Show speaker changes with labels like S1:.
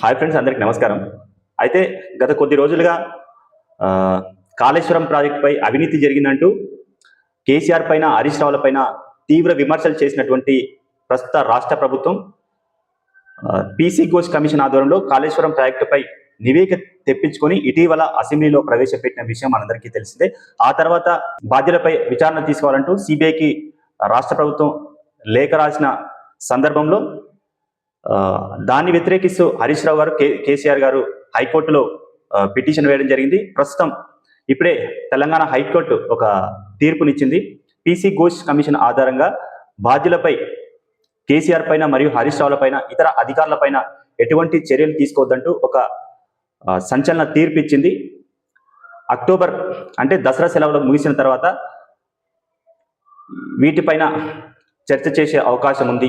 S1: Hi friends అందరికి నమస్కారం. అయితే గత కొద్ది రోజులుగా కాళేశ్వరం ప్రాజెక్టుపై అవినీతి జరిగిందంటూ కేసీఆర్ పైన హరీష్ రావుల పైన తీవ్ర విమర్శలు చేసినటువంటి ప్రస్తుత రాష్ట్ర ప్రభుత్వం పీసీ ఘోష్ కమిషన్ ఆధ్వర్యంలో కాళేశ్వరం ప్రాజెక్టుపై నివేదిక తెప్పించుకొని ఇటీవల అసెంబ్లీలో ప్రవేశపెట్టిన విషయం మనందరికీ తెలిసిందే. ఆ తర్వాత బాధ్యులపై విచారణ తీసుకోవాలంటూ సిబిఐకి రాష్ట్ర ప్రభుత్వం లేఖ రాసిన సందర్భంలో దాన్ని వ్యతిరేకిస్తూ హరీష్ రావు గారు కే కేసీఆర్ గారు హైకోర్టులో పిటిషన్ వేయడం జరిగింది. ప్రస్తుతం ఇప్పుడే తెలంగాణ హైకోర్టు ఒక తీర్పునిచ్చింది. పీసీ ఘోష్ కమిషన్ ఆధారంగా బాధ్యులపై కేసీఆర్ పైన మరియు హరీష్ రావుల పైన ఇతర అధికారులపైన ఎటువంటి చర్యలు తీసుకోవద్దంటూ ఒక సంచలన తీర్పు ఇచ్చింది అక్టోబర్ అంటే దసరా సెలవులు ముగిసిన తర్వాత వీటిపైన చర్చ చేసే అవకాశం ఉంది.